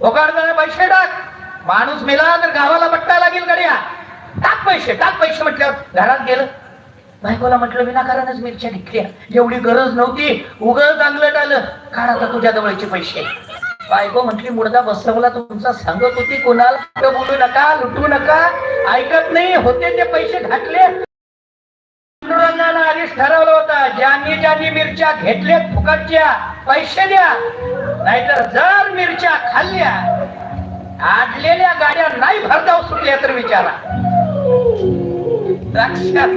ओकाडताना पैसे टाक. माणूस मेला तर गावाला बट्टा लागेल गड्या. टाक पैसे टाक पैसे म्हटल्यावर घरात गेलं. बायकोला म्हटलं विनाकारणच मिरच्या घेतल्या एवढी गरज नव्हती. उगल चांगलं टालं. काढ आता तुझ्या जवळचे पैसे. बायको म्हटली मुडदा बसवला तुमचा सांगत होती कोणाला? बोलू नका लुटू नका. ऐकत नाही होते ते पैसे घातले. आधीच ठरवलं होतं ज्यांनी ज्यांनी मिरच्या घेतल्या फुकटच्या पैसे द्या. नाहीतर जर मिरच्या खाल्ल्या आडलेल्या गाड्या नाही भरधाव सुटल्या तर विचारा. लक्षात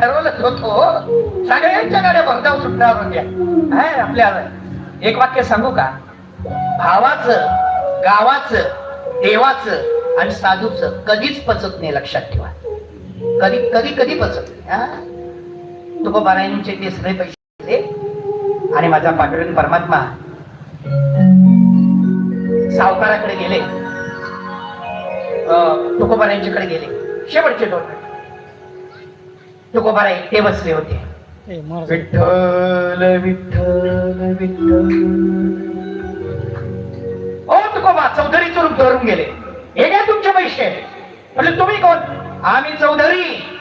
ठरवलंच होतो हो. सगळ्यांच्या गाड्या भरधाव सुटणार होत्या. हाय, आपल्याला एक वाक्य सांगू का? भावाचं गावाचं देवाचं आणि साधूचं कधीच पचत नाही लक्षात ठेवा. कधी कधी कधी पचत नाही, हा? तुकोबारायांचे ते सगळे पैसे आणि माझा पांडुरंग परमात्मा सावकाराकडे गेले. अं, तुकोबारायांच्याकडे गेले. शेवटचे दोन तुकोबारा एकटे बसले होते. विठ्ठल विठ्ठल विठ्ठल. ओ तुकोबा चौधरी रूप धरून गेले. हे काय तुमचे पैसे? म्हणजे तुम्ही कोण? आम्ही चौधरी.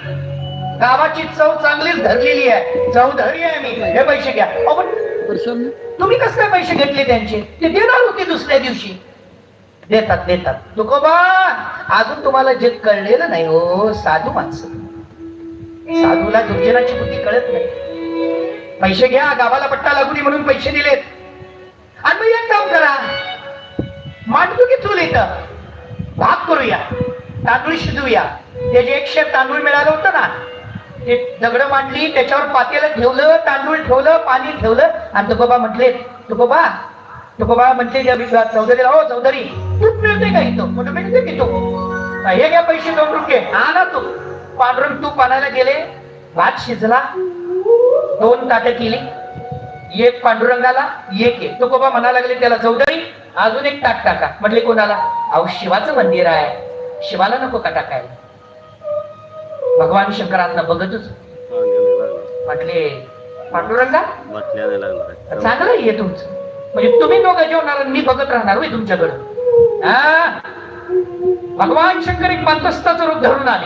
गावाची चव चांगलीच धरलेली आहे. चौधरी आहे मी. हे पैसे घ्या. तुम्ही कस काय पैसे घेतले त्यांचे? ते देणार होते दुसऱ्या दिवशी. देतात देतात. तुकोबा अजून तुम्हाला जे कळलेलं नाही हो साधू माणसं. साधूला दुर्जनाची बुद्धी कळत नाही. पैसे घ्या गावाला पट्टा लागू नये म्हणून पैसे दिलेत. आणि मग एक काम करा. मांडतो की चूल इथं? भाग करूया. तांदूळ शिजूया. ते जे एकशे तांदूळ मिळालं होतं ना? दगड मांडली त्याच्यावर पातेलं ठेवलं तांदूळ ठेवलं पाणी ठेवलं. आणि तुकोबा म्हटले तुकोबा तुकोबा म्हटले ज्या विश्वास चौधरीला हो चौधरी तूप मिळते का इथं? म्हणून मिळते की तू हे घ्या पैसे दोन रुपये. हा ना तू. पांढरून तूप आणायला गेले. भात शिजला. दोन ताटं केली. एक पांडुरंगाला एक आहे तुकोबा म्हणा लागले त्याला चौधरी अजून एक ताट टाका. म्हटले कोणाला? अहो शिवाचं मंदिर आहे. शिवाला नको का टाकायला? भगवान शंकरांना बघतच. म्हटले पांडुरंगा? चांगलं आहे तुमचं. म्हणजे तुम्ही दोघं जेवणार आणि मी बघत राहणार होय तुमच्याकडं. हा? भगवान शंकर एक मंतस्ताचं रूप धरून आले.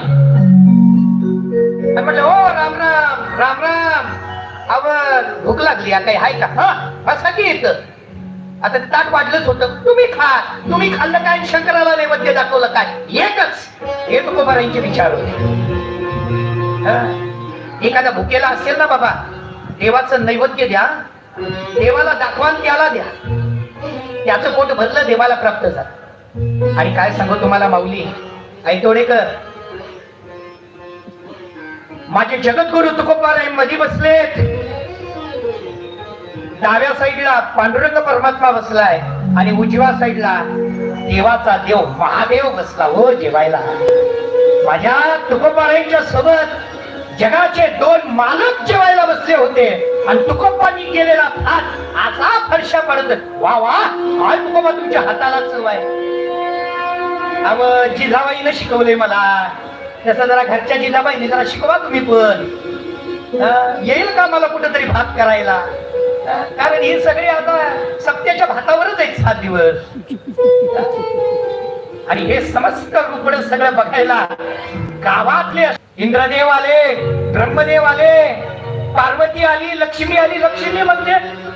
म्हटलं ओ राम राम राम राम. अव भूक लागली काही हाय का? हा बसा की येतं आता ते ताट वाढलंच होतं. तुम्ही खा तुम्ही खाल्लं काय? शंकराला नैवेद्य दाखवलं काय? एकच. हे तुकोबारांचे विचार होते. हा? एखादा भुकेला असेल ना बाबा देवाचं नैवेद्य द्या देवाला दाखवा त्याला द्या. त्याचं पोट भरलं देवाला प्राप्त झालं. आणि काय सांगू तुम्हाला माऊली? ऐतोडेकर माझे जगद्गुरु तुकोबारायमध्ये बसलेत. डाव्या साईडला पांडुरंग परमात्मा बसलाय आणि उजव्या साईडला देवाचा देव महादेव बसला हो जेवायला. माझ्या तुकोबारायांच्या सोबत जगाचे दोन मालक जेवायला बसले होते. आणि तुकोबांनी केलेला भात असा फरशा पडत वा वा काय तुकोबा तुमच्या हाताला चव आहे. अव जिजाबाईनं शिकवलंय मला. तसं जरा घरच्या जिजाबाईने जरा शिकवा तुम्ही पण. येईल का मला कुठेतरी भात करायला? कारण हे सगळे आता सत्याच्या भातावरच आहेत सात दिवस. आणि हे समस्त रुपड सगळं बघायला गावातले इंद्रदेव आले ब्रह्मदेव आले पार्वती आली लक्ष्मी आली लक्ष्मी म्हणते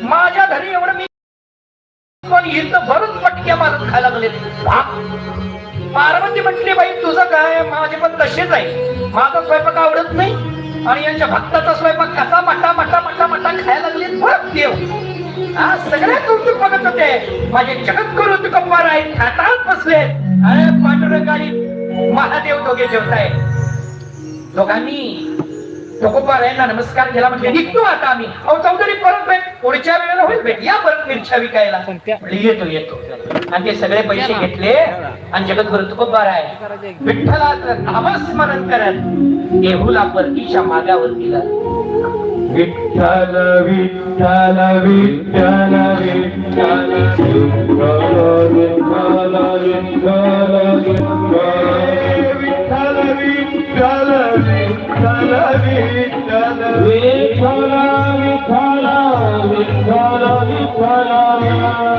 माझ्या घरी एवढं मी पण इथं भरून पटक्या मारत खायला लागले. पार्वती म्हटली बाई तुझं काय? माझे पण तसेच आहे. माझा स्वयंपाक आवडत नाही. आणि यांच्या भक्ताचा स्वयंपाक कसा मटा मटा मटा मटा खायला लागले? बघ देव. हा सगळे कौतुक बघत होते. माझे जगद्गुरु तुकंबार आहेत. खातात बसले अरे पांडुरंग आणि महादेव दोघे जेवताय दोघांनी यांना नमस्कार केला म्हणजे निघतो आता आम्ही. अहो चौधरी परत भेट. पुढच्या वेळेला होईल भेट. या परत मिरच्या विकायला. म्हणले, येतो येतो. आणि ते सगळे पैसे घेतले आणि जगद्गुरु आहे. विठ्ठलाचं नामस्मरण करत देहूला परतीच्या मागावर दिला. विठ्ठल विठ्ठल विठ्ठल विठ्ठल विठ्ठल विठ्ठल विठ्ठल. كلامي كلامي كلامي كلامي كلامي كلامي